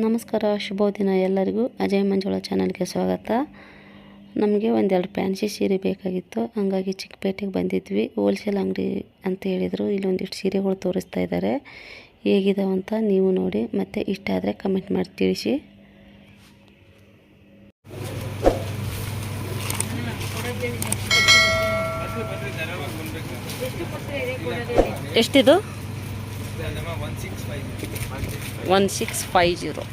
ನಮಸ್ಕಾರ, ಶುಭ ದಿನ ಎಲ್ಲರಿಗೂ. ಅಜಯ್ ಮಂಜುಳ ಚಾನಲ್ಗೆ ಸ್ವಾಗತ. ನಮಗೆ ಒಂದೆರಡು ಫ್ಯಾನ್ಸಿ ಸೀರೆ ಬೇಕಾಗಿತ್ತು. ಹಂಗಾಗಿ ಚಿಕ್ಕಪೇಟೆಗೆ ಬಂದಿದ್ವಿ. ಹೋಲ್ಸೇಲ್ ಅಂಗಡಿ ಅಂತ ಹೇಳಿದರು. ಇಲ್ಲೊಂದಿಷ್ಟು ಸೀರೆಗಳು ತೋರಿಸ್ತಾ ಇದ್ದಾರೆ. ಹೇಗಿದಾವಂತ ನೀವು ನೋಡಿ. ಮತ್ತು ಇಷ್ಟ ಆದರೆ ಕಮೆಂಟ್ ಮಾಡಿ ತಿಳಿಸಿ. ಎಷ್ಟಿದು? ಒನ್ ಸಿಕ್ಸ್ ಫೈವ್ ಜೀರೋ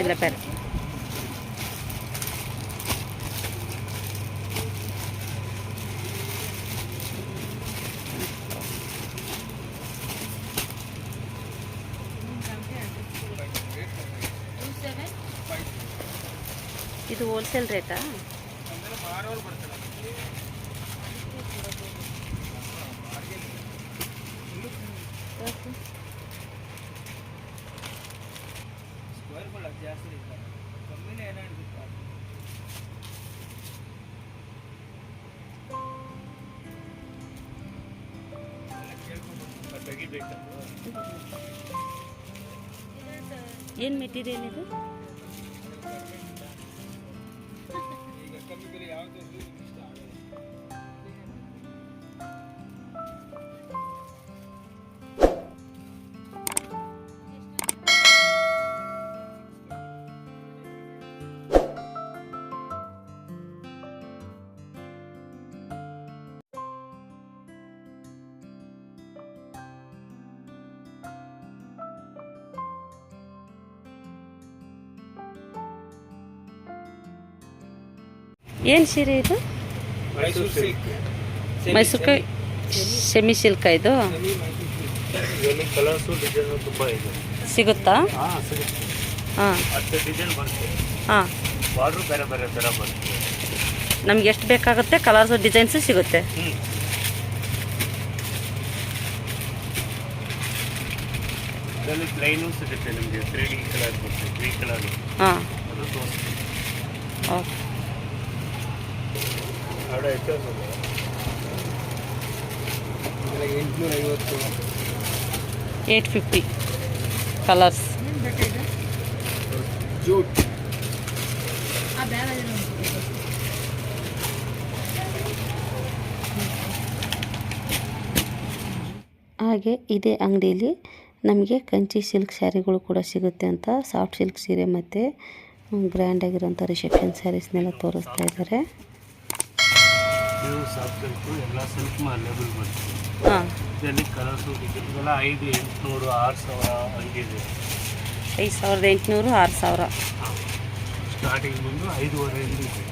ಇಲ್ಲ ಬೇರೆ ಇದು ಹೋಲ್ಸೇಲ್ ರೇಟಾ ಏನು ಮೆಟೀರಿಯಲ್ ಇದು? ಏನು ಸೀರೆ ಇದು? ಮೈಸೂರು ಸೆಮಿ ಸಿಲ್ಕ್ ಇದು? ಇದರಲ್ಲಿ ಕಲರ್ಸು ಡಿಸೈನ್ ತುಂಬಾ ಇದೆ. ಸಿಗುತ್ತಾ? ಹಾ ಹಾಂ. ನಮ್ಗೆ ಎಷ್ಟು ಬೇಕಾಗುತ್ತೆ ಕಲರ್ಸು ಡಿಸೈನ್ಸು ಸಿಗುತ್ತೆ. ಸಿಗುತ್ತೆ ನಿಮಗೆ. ಹಾಂ. ಓಕೆ. ಐಟಮ್ ಎಂಟುನೂರ ಐವತ್ತು ಏಯ್ಟ್ ಫಿಫ್ಟಿ ಕಲರ್ಸ್. ಜೂಟ್. ಹಾಗೆ ಇದೇ ಅಂಗಡಿಯಲ್ಲಿ ನಮಗೆ ಕಂಚಿ ಸಿಲ್ಕ್ ಸ್ಯಾರಿಗಳು ಕೂಡ ಸಿಗುತ್ತೆ ಅಂತ ಸಾಫ್ಟ್ ಸಿಲ್ಕ್ ಸೀರೆ ಮತ್ತು ಗ್ರ್ಯಾಂಡ್ ಆಗಿರೋಂಥ ರಿಸೆಪ್ಷನ್ ಸ್ಯಾರೀಸ್ನೆಲ್ಲ ತೋರಿಸ್ತಾ ಇದ್ದಾರೆ. ಇದು ಸಾಫ್ಟ್ ಸಿಲ್ಕು ಎಲ್ಲ ಸಿಲ್ಕ್ ಲೇಬಲ್ ಬರ್ತದೆ ಹಾಂ. ಇದರಲ್ಲಿ ಕಲರ್ಸು ಇದೆಲ್ಲ ಐದು ಎಂಟುನೂರು ಆರು ಸಾವಿರ ಹಂಗಿದೆ ಐದು ಸಾವಿರದ ಎಂಟುನೂರು ಆರು ಸಾವಿರ. ಸ್ಟಾರ್ಟಿಂಗ್ ಬಂದು ಐದೂವರೆ ಇದೆ ಇದು.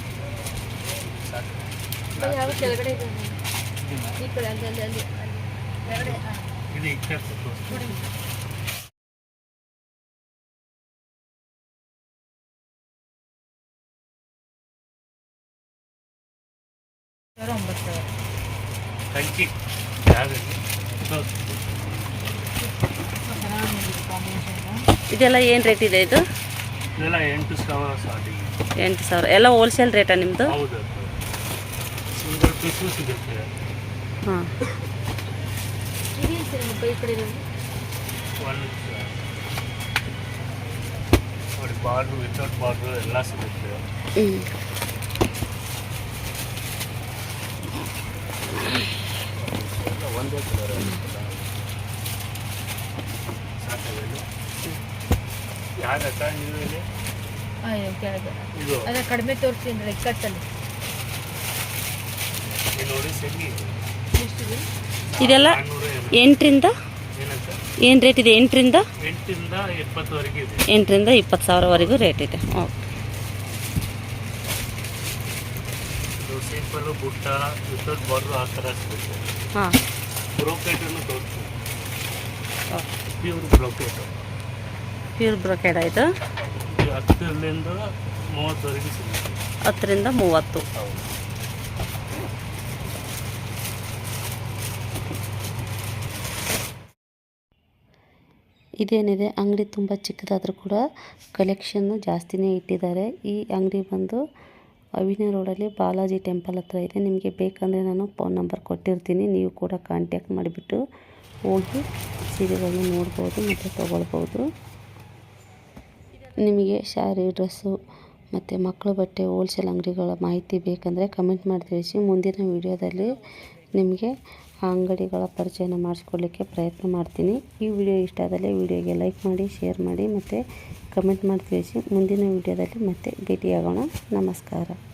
ಕಂಚಿ ಇದೆಲ್ಲ ಏನು ರೇಟ್ ಇದೆ ಇದು? ಇದೆಲ್ಲ ಎಂಟು ಸಾವಿರ ಸ್ಟಾರ್ಟಿಂಗ್ ಎಂಟು ಸಾವಿರ. ಎಲ್ಲ ಹೋಲ್ಸೇಲ್ ರೇಟಾ ನಿಮ್ಮದು ಹೌದು. ಸಿಂಗಲ್ ಪೀಸು ಸಿಗುತ್ತೆ ಹಾಂ. ಬಾರ್ಡ್ರು ವಿತೌಟ್ ಬಾರ್ಡ್ರು ಎಲ್ಲ ಸಿಗುತ್ತೆ. ಹ್ಞೂ ಇಲ್ಲಿ ಇದು. ಅದೇ ಕಡಿಮೆ ತೋರಿಸ್ತೀನಿ ಇಕ್ಕಟ್ಟಲ್ಲಿ ಕಟ್ಟಲ್ಲಿ ನೋಡಿ ಇದೆ ಎಷ್ಟಿದೆ? ಇದೆಲ್ಲ ಎಂಟರಿಂದ? ಏನು ರೇಟ್ ಇದೆ? ಎಂಟರಿಂದ? ಎಪ್ಪತ್ತುವರೆಗೆ ಇದೆ. ಎಂಟರಿಂದ ಇಪ್ಪತ್ತು ಸಾವಿರವರೆಗೂ ರೇಟ್ ಇದೆ. ಓಕೆ. ಇದು ಸಿಂಪಲ್ ಬುಟ್ಟ ವಿತೌಟ್ ಬಾರ್ಡ್ರು ಆ ಥರ ಹಾಂ. ಬ್ರೋಕೆಟನ್ನು ತೋರಿಸ್ತೀನಿ. ಪ್ಯೂರ್ ಬ್ರೋಕೆಟು ಪ್ಯೂರ್ ಬ್ರೊಕೆಡ್ ಆಯಿತು ಇದು? ಹತ್ತರಿಂದ ಮೂವತ್ತು. ಇದೇನಿದೆ? ಅಂಗಡಿ ತುಂಬ ಚಿಕ್ಕದಾದರೂ ಕೂಡ ಕಲೆಕ್ಷನ್ನು ಜಾಸ್ತಿನೇ ಇಟ್ಟಿದ್ದಾರೆ. ಈ ಅಂಗಡಿ ಬಂದು ಅವಿನಿ ರೋಡಲ್ಲಿ ಬಾಲಾಜಿ ಟೆಂಪಲ್ ಹತ್ರ ಇದೆ. ನಿಮಗೆ ಬೇಕಂದರೆ ನಾನು ಫೋನ್ ನಂಬರ್ ಕೊಟ್ಟಿರ್ತೀನಿ. ನೀವು ಕೂಡ ಕಾಂಟ್ಯಾಕ್ಟ್ ಮಾಡಿಬಿಟ್ಟು ಹೋಗಿ ಸೀರೆಗಳನ್ನ ನೋಡ್ಬೋದು ಮತ್ತು ತೊಗೊಳ್ಬೋದು. ನಿಮಗೆ ಶಾರಿ ಡ್ರೆಸ್ಸು ಮತ್ತು ಮಕ್ಕಳ ಬಟ್ಟೆ ಹೋಲ್ಸೇಲ್ ಅಂಗಡಿಗಳ ಮಾಹಿತಿ ಬೇಕಂದರೆ ಕಮೆಂಟ್ ಮಾಡಿ ತಿಳಿಸಿ. ಮುಂದಿನ ವಿಡಿಯೋದಲ್ಲಿ ನಿಮಗೆ ಆ ಅಂಗಡಿಗಳ ಪರಿಚಯನ ಮಾಡಿಸ್ಕೊಡ್ಲಿಕ್ಕೆ ಪ್ರಯತ್ನ ಮಾಡ್ತೀನಿ. ಈ ವಿಡಿಯೋ ಇಷ್ಟ ಆದಲ್ಲಿ ವಿಡಿಯೋಗೆ ಲೈಕ್ ಮಾಡಿ ಶೇರ್ ಮಾಡಿ ಮತ್ತು ಕಮೆಂಟ್ ಮಾಡಿ ತಿಳಿಸಿ. ಮುಂದಿನ ವಿಡಿಯೋದಲ್ಲಿ ಮತ್ತೆ ಭೇಟಿಯಾಗೋಣ. ನಮಸ್ಕಾರ.